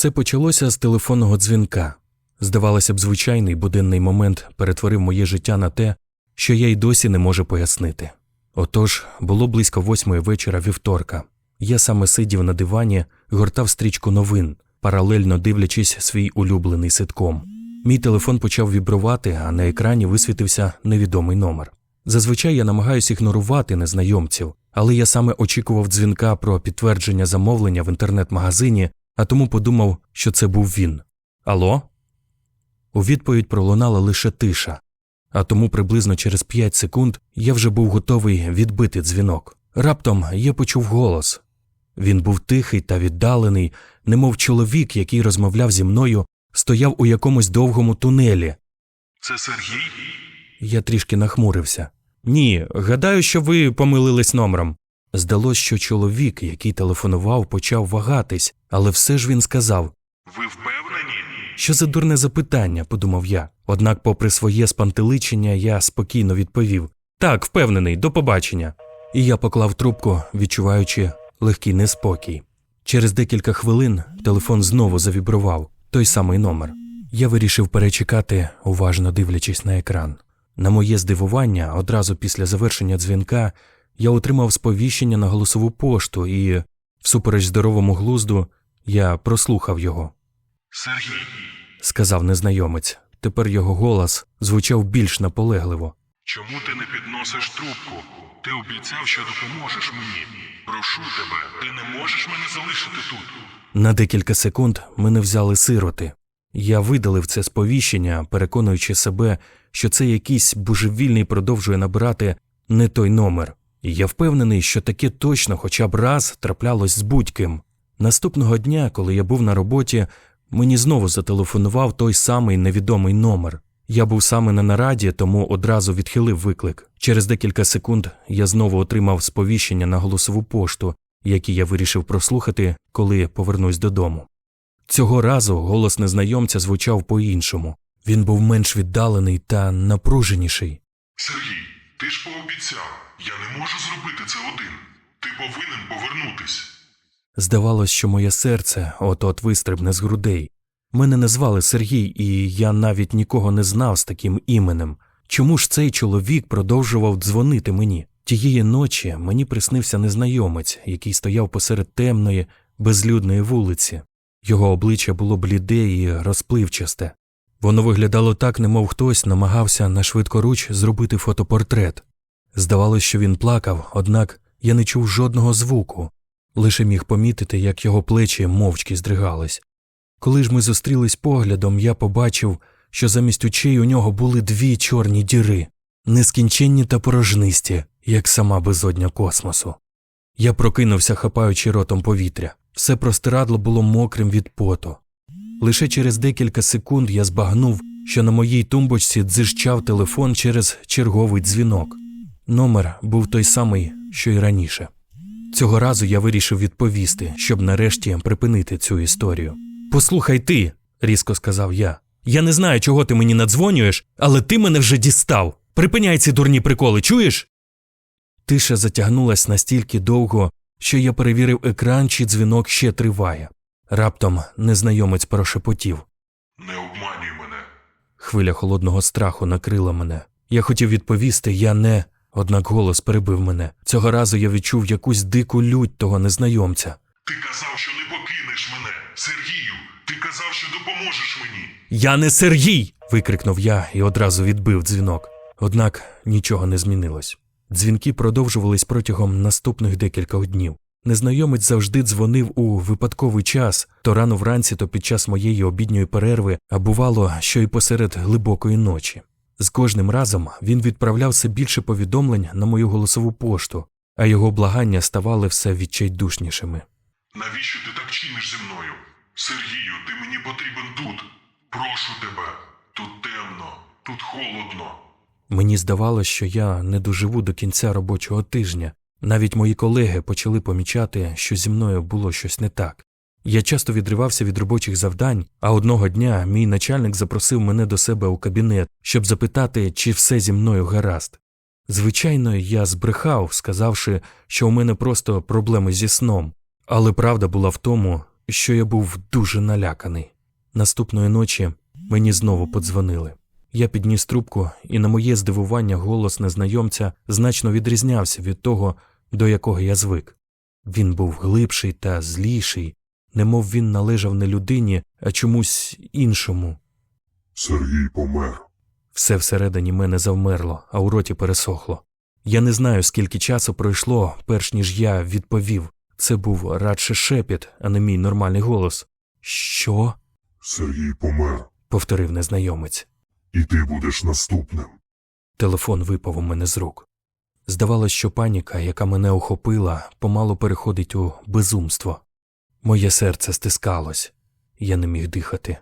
Все почалося з телефонного дзвінка. Здавалося б, звичайний буденний момент перетворив моє життя на те, що я й досі не можу пояснити. Отож, було близько восьмої вечора вівторка. Я саме сидів на дивані, гортав стрічку новин, паралельно дивлячись свій улюблений ситком. Мій телефон почав вібрувати, а на екрані висвітився невідомий номер. Зазвичай я намагаюся ігнорувати незнайомців, але я саме очікував дзвінка про підтвердження замовлення в інтернет-магазині, а тому подумав, що це був він. Алло? У відповідь пролунала лише тиша, а тому приблизно через 5 секунд я вже був готовий відбити дзвінок. Раптом я почув голос. Він був тихий та віддалений, немов чоловік, який розмовляв зі мною, стояв у якомусь довгому тунелі. Це Сергій? Я трішки нахмурився. Ні, гадаю, що ви помилились номером. Здалось, що чоловік, який телефонував, почав вагатись, але все ж він сказав: Ви впевнені? Що за дурне запитання, подумав я. Однак, попри своє спантеличення, я спокійно відповів Так, впевнений, до побачення. І я поклав трубку, відчуваючи легкий неспокій. Через декілька хвилин телефон знову завібрував той самий номер. Я вирішив перечекати, уважно дивлячись на екран. На моє здивування, одразу після завершення дзвінка, я отримав сповіщення на голосову пошту і, всупереч здоровому глузду, я прослухав його Сергій, сказав незнайомець. Тепер його голос звучав більш наполегливо. чому ти не підносиш трубку? Ти обіцяв, що допоможеш мені. Прошу тебе, ти не можеш мене залишити тут. На декілька секунд мене взяли сироти. Я видалив це сповіщення, переконуючи себе, що це якийсь божевільний продовжує набирати не той номер. І я впевнений, що таке точно хоча б раз траплялось з будь-ким. Наступного дня, коли я був на роботі, мені знову зателефонував той самий невідомий номер. Я був саме на нараді, тому одразу відхилив виклик. Через декілька секунд я знову отримав сповіщення на голосову пошту, які я вирішив прослухати, коли повернусь додому. Цього разу голос незнайомця звучав по-іншому. Він був менш віддалений та напруженіший. Сергій, ти ж пообіцяв. Я не можу зробити це один. Ти повинен повернутись. Здавалось, що моє серце от-от вистрибне з грудей. Мене не звали Сергій, і я навіть нікого не знав з таким іменем. Чому ж цей чоловік продовжував дзвонити мені? Тієї ночі мені приснився незнайомець, який стояв посеред темної, безлюдної вулиці. Його обличчя було бліде і розпливчасте. Воно виглядало так, немов хтось намагався на швидкоруч зробити фотопортрет. Здавалось, що він плакав, однак я не чув жодного звуку, лише міг помітити, як його плечі мовчки здригались. Коли ж ми зустрілись поглядом, я побачив, що замість очей у нього були дві чорні діри, нескінченні та порожнисті, як сама безодня космосу. Я прокинувся, хапаючи ротом повітря. Все простирадло було мокрим від поту. Лише через декілька секунд я збагнув, що на моїй тумбочці дзижчав телефон через черговий дзвінок. Номер був той самий, що й раніше. Цього разу я вирішив відповісти, щоб нарешті припинити цю історію. Послухай ти, різко сказав я. Я не знаю, чого ти мені надзвонюєш, але ти мене вже дістав. Припиняй ці дурні приколи, чуєш? Тиша затягнулась настільки довго, що я перевірив екран, чи дзвінок ще триває. Раптом незнайомець прошепотів. Не обманюй мене. Хвиля холодного страху накрила мене. Я хотів відповісти, я не. Однак голос перебив мене. Цього разу я відчув якусь дику лють того незнайомця. Ти казав, що не покинеш мене. Сергію, ти казав, що допоможеш мені. Я не Сергій. викрикнув я і одразу відбив дзвінок. Однак нічого не змінилось. Дзвінки продовжувались протягом наступних декількох днів. Незнайомець завжди дзвонив у випадковий час, то рано вранці, то під час моєї обідньої перерви, а бувало, що й посеред глибокої ночі. З кожним разом він відправляв все більше повідомлень на мою голосову пошту, а його благання ставали все відчайдушнішими. Навіщо ти так чиниш зі мною? Сергію, ти мені потрібен тут. Прошу тебе. Тут темно, тут холодно. Мені здавалося, що я не доживу до кінця робочого тижня. Навіть мої колеги почали помічати, що зі мною було щось не так. Я часто відривався від робочих завдань, а одного дня мій начальник запросив мене до себе у кабінет, щоб запитати, чи все зі мною гаразд. Звичайно, я збрехав, сказавши, що у мене просто проблеми зі сном, але правда була в тому, що я був дуже наляканий. Наступної ночі мені знову подзвонили. Я підніс трубку, і на моє здивування голос незнайомця значно відрізнявся від того, до якого я звик. Він був глибший та зліший, немов він належав не людині, а чомусь іншому. Сергій помер. Все всередині мене завмерло, а у роті пересохло. Я не знаю, скільки часу пройшло, перш ніж я відповів. Це був радше шепіт, а не мій нормальний голос. Що? Сергій помер. повторив незнайомець. І ти будеш наступним. Телефон випав у мене з рук. Здавалось, що паніка, яка мене охопила, помалу переходить у безумство. Моє серце стискалось, я не міг дихати.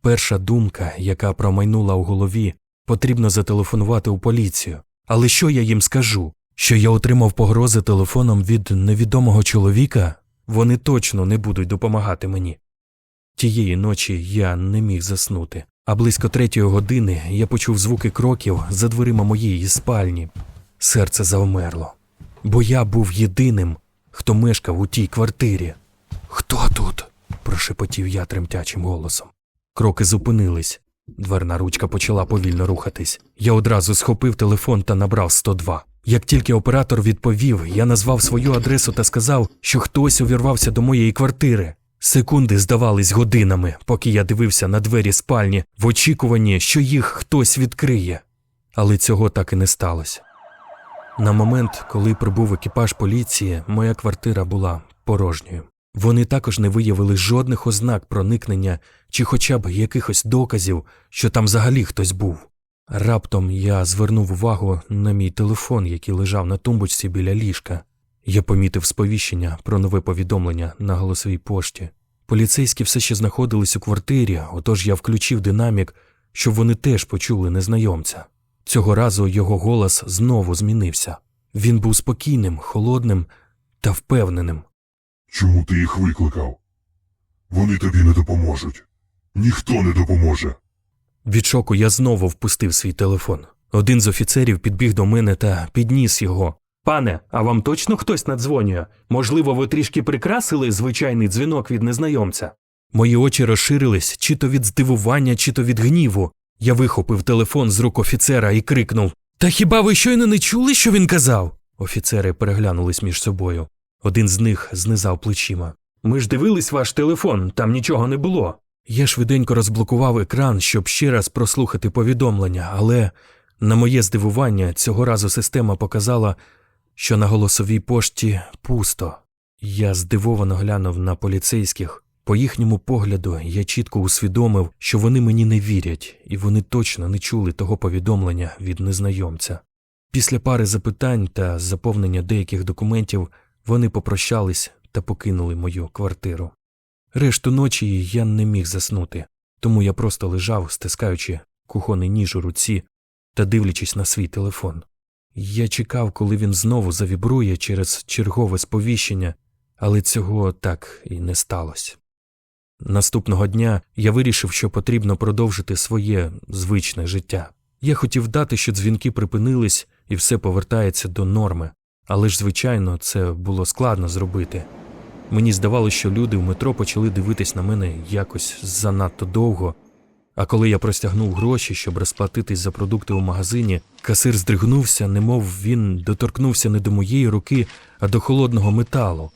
Перша думка, яка промайнула у голові, потрібно зателефонувати у поліцію. Але що я їм скажу? Що я отримав погрози телефоном від невідомого чоловіка? Вони точно не будуть допомагати мені. Тієї ночі я не міг заснути, а близько третьої години я почув звуки кроків за дверима моєї спальні. Серце завмерло, бо я був єдиним, хто мешкав у тій квартирі. Прошепотів я тремтячим голосом. Кроки зупинились. Дверна ручка почала повільно рухатись. Я одразу схопив телефон та набрав 102. Як тільки оператор відповів, я назвав свою адресу та сказав, що хтось увірвався до моєї квартири. Секунди здавались годинами, поки я дивився на двері спальні в очікуванні, що їх хтось відкриє. Але цього так і не сталося. На момент, коли прибув екіпаж поліції, моя квартира була порожньою. Вони також не виявили жодних ознак проникнення чи хоча б якихось доказів, що там взагалі хтось був. Раптом я звернув увагу на мій телефон, який лежав на тумбочці біля ліжка. Я помітив сповіщення про нове повідомлення на голосовій пошті. Поліцейські все ще знаходились у квартирі, отож я включив динамік, щоб вони теж почули незнайомця. Цього разу його голос знову змінився. Він був спокійним, холодним та впевненим. Чому ти їх викликав? Вони тобі не допоможуть. Ніхто не допоможе. Від шоку я знову впустив свій телефон. Один з офіцерів підбіг до мене та підніс його. Пане, а вам точно хтось надзвонює? Можливо, ви трішки прикрасили звичайний дзвінок від незнайомця? Мої очі розширились чи то від здивування, чи то від гніву. Я вихопив телефон з рук офіцера і крикнув: Та хіба ви щойно не чули, що він казав? Офіцери переглянулись між собою. Один з них знизав плечима. Ми ж дивились ваш телефон, там нічого не було. Я швиденько розблокував екран, щоб ще раз прослухати повідомлення, але, на моє здивування, цього разу система показала, що на голосовій пошті пусто. Я здивовано глянув на поліцейських. По їхньому погляду я чітко усвідомив, що вони мені не вірять, і вони точно не чули того повідомлення від незнайомця. Після пари запитань та заповнення деяких документів вони попрощались та покинули мою квартиру. Решту ночі я не міг заснути, тому я просто лежав, стискаючи кухонний ніж у руці та дивлячись на свій телефон. Я чекав, коли він знову завібрує через чергове сповіщення, але цього так і не сталося. Наступного дня я вирішив, що потрібно продовжити своє звичне життя. Я хотів дати, що дзвінки припинились і все повертається до норми, але ж, звичайно, це було складно зробити. Мені здавалося, що люди в метро почали дивитись на мене якось занадто довго. А коли я простягнув гроші, щоб розплатитись за продукти у магазині, касир здригнувся, немов він доторкнувся не до моєї руки, а до холодного металу.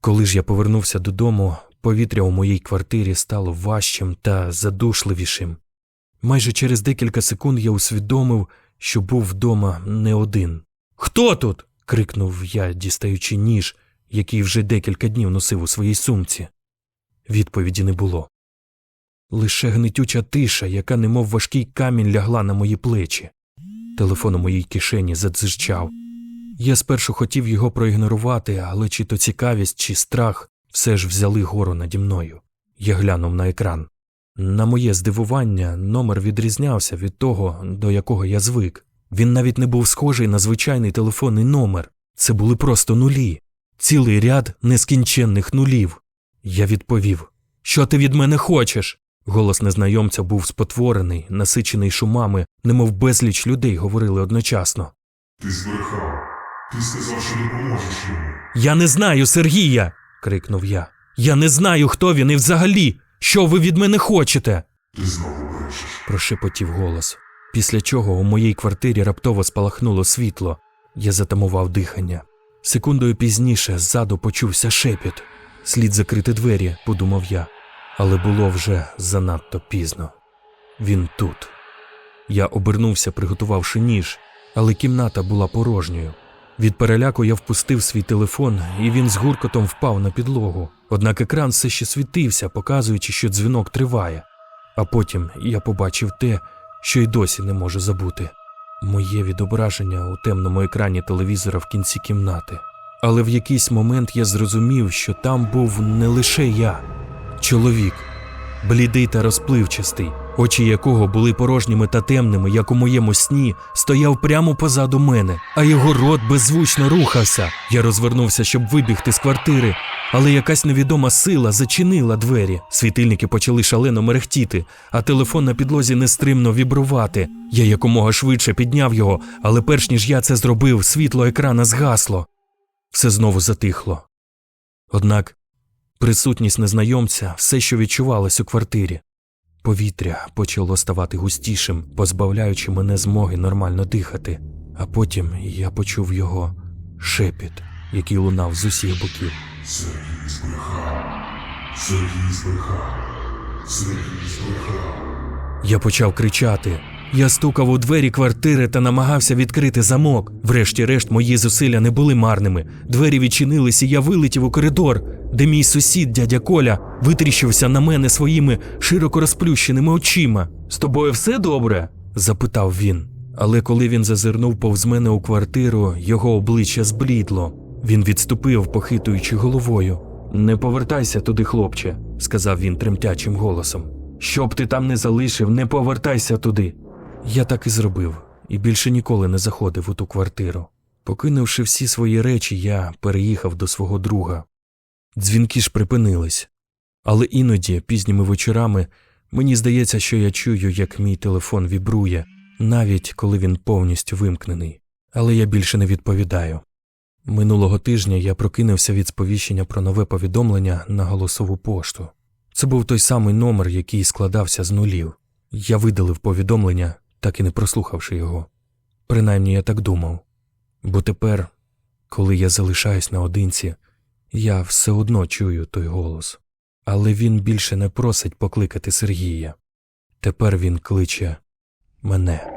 Коли ж я повернувся додому, повітря у моїй квартирі стало важчим та задушливішим. Майже через декілька секунд я усвідомив, що був вдома не один. Хто тут? Крикнув я, дістаючи ніж, який вже декілька днів носив у своїй сумці. Відповіді не було. Лише гнитюча тиша, яка немов важкий камінь лягла на мої плечі. Телефон у моїй кишені задзижчав. Я спершу хотів його проігнорувати, але чи то цікавість, чи страх все ж взяли гору наді мною. Я глянув на екран. На моє здивування, номер відрізнявся від того, до якого я звик. Він навіть не був схожий на звичайний телефонний номер. Це були просто нулі, цілий ряд нескінченних нулів. Я відповів: Що ти від мене хочеш? Голос незнайомця був спотворений, насичений шумами, немов безліч людей говорили одночасно. Ти збрехав. Ти сказав, що допоможеш йому. Я не знаю Сергія. крикнув я. Я не знаю, хто він і взагалі. Що ви від мене хочете? Ти знову брешеш. прошепотів голос. Після чого у моїй квартирі раптово спалахнуло світло. Я затамував дихання. Секундою пізніше ззаду почувся шепіт. Слід закрити двері, подумав я. Але було вже занадто пізно. Він тут. Я обернувся, приготувавши ніж, але кімната була порожньою. Від переляку я впустив свій телефон, і він з гуркотом впав на підлогу. Однак екран все ще світився, показуючи, що дзвінок триває. А потім я побачив те, що й досі не можу забути моє відображення у темному екрані телевізора в кінці кімнати. Але в якийсь момент я зрозумів, що там був не лише я, чоловік, блідий та розпливчастий, очі якого були порожніми та темними, як у моєму сні, стояв прямо позаду мене, а його рот беззвучно рухався. Я розвернувся, щоб вибігти з квартири, але якась невідома сила зачинила двері. Світильники почали шалено мерехтіти, а телефон на підлозі нестримно вібрувати. Я якомога швидше підняв його, але перш ніж я це зробив, світло екрана згасло. Все знову затихло. Однак присутність незнайомця все, що відчувалось у квартирі. Повітря почало ставати густішим, позбавляючи мене змоги нормально дихати, а потім я почув його шепіт, який лунав з усіх боків. Сергій збрехав. Сергій збрехав. Сергій збрехав. Я почав кричати. Я стукав у двері квартири та намагався відкрити замок. Врешті-решт, мої зусилля не були марними. Двері відчинились, і я вилетів у коридор, де мій сусід, дядя Коля, витріщився на мене своїми широко розплющеними очима. З тобою все добре? запитав він. Але коли він зазирнув повз мене у квартиру, його обличчя зблідло. Він відступив, похитуючи головою. Не повертайся туди, хлопче, сказав він тремтячим голосом. Щоб ти там не залишив, не повертайся туди. Я так і зробив, і більше ніколи не заходив у ту квартиру. Покинувши всі свої речі, я переїхав до свого друга. Дзвінки ж припинились, але іноді, пізніми вечорами, мені здається, що я чую, як мій телефон вібрує, навіть коли він повністю вимкнений. Але я більше не відповідаю. Минулого тижня я прокинувся від сповіщення про нове повідомлення на голосову пошту. Це був той самий номер, який складався з нулів. Я видалив повідомлення, так і не прослухавши його. Принаймні я так думав. Бо тепер, коли я залишаюсь наодинці, я все одно чую той голос. Але він більше не просить покликати Сергія. Тепер він кличе мене.